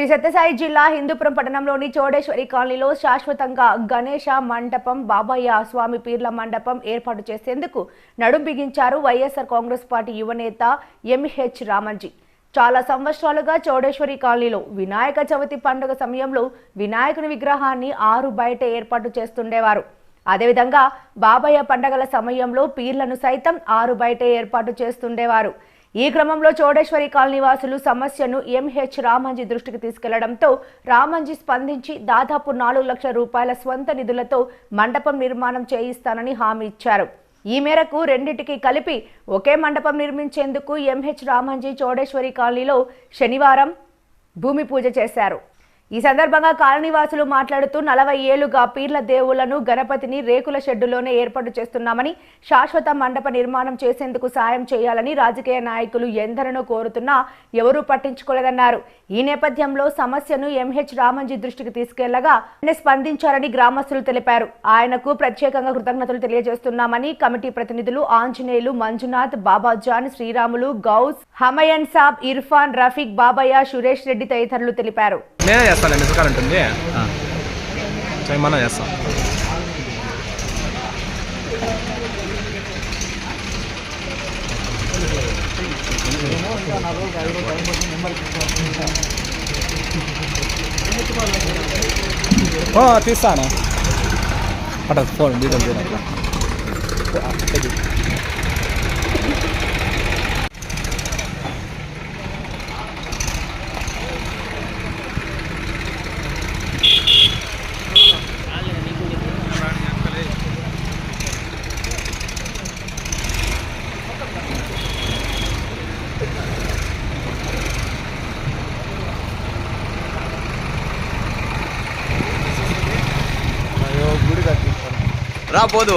శ్రీ సత్యసాయి జిల్లా హిందూపురం పట్టణంలోని చోడేశ్వరి కాలనీలో శాశ్వతంగా గణేష మండపం బాబయ్య స్వామి పీర్ల మండపం ఏర్పాటు చేసేందుకు నడుం బిగించారు వైఎస్ఆర్ కాంగ్రెస్ పార్టీ యువనేత ఎంహెచ్ రామంజీ. చాలా సంవత్సరాలుగా చౌడేశ్వరి కాలనీలో వినాయక చవితి పండుగ సమయంలో వినాయకుని విగ్రహాన్ని ఆరు బయట ఏర్పాటు చేస్తుండేవారు. అదేవిధంగా బాబయ్య పండగల సమయంలో పీర్లను సైతం ఆరు బయట ఏర్పాటు చేస్తుండేవారు. ఈ క్రమంలో చోడేశ్వరి కాలనీవాసులు సమస్యను ఎంహెచ్ రామంజీ దృష్టికి తీసుకెళ్ళడంతో రామంజీ స్పందించి దాదాపు నాలుగు లక్షల రూపాయల స్వంత నిధులతో మండపం నిర్మాణం చేయిస్తానని హామీ ఇచ్చారు. ఈ మేరకు రెండింటికి కలిపి ఒకే మండపం నిర్మించేందుకు ఎంహెచ్ రామంజీ చౌడేశ్వరి కాలనీలో శనివారం భూమి పూజ చేశారు. ఈ సందర్భంగా కాలనీవాసులు మాట్లాడుతూ నలభై ఏళ్ళుగా పీర్ల దేవులను గణపతిని రేకుల షెడ్డులోనే ఏర్పాటు చేస్తున్నామని శాశ్వత మండప నిర్మాణం చేసేందుకు సాయం చేయాలని రాజకీయ నాయకులు ఎందరనో కోరుతున్నా ఎవరూ పట్టించుకోలేదన్నారు. ఈ నేపథ్యంలో సమస్యను ఎంహెచ్ రామంజీ దృష్టికి తీసుకెళ్ళగా ఆయన స్పందించారని గ్రామస్తులు తెలిపారు. ఆయనకు ప్రత్యేకంగా కృతజ్ఞతలు తెలియజేస్తున్నామని కమిటీ ప్రతినిధులు ఆంజనేయులు మంజునాథ్ బాబాజాన్ శ్రీరాములు గౌస్ హమయన్ సాబ్ ఇర్ఫాన్ రఫీక్ బాబయ్య సురేష్ రెడ్డి తదితరులు తెలిపారు. చేస్తాను మిసకాలు ఉంటుంది చేయమన్నా చేస్తాం. తీస్తాను. అట్లా ఫోన్ డీటెయిల్ చేయడం రా పోదు.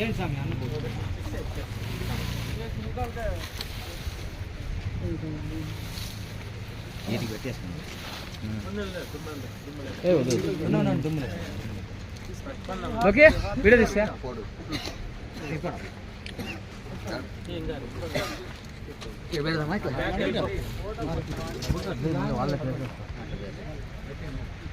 ఏం స్వామి అన్న ఏది పెట్టేసుకున్నాను ఓకే వీడియో తీస్తా. వాళ్ళ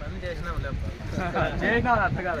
పని చేసినా అర్థ కాదు.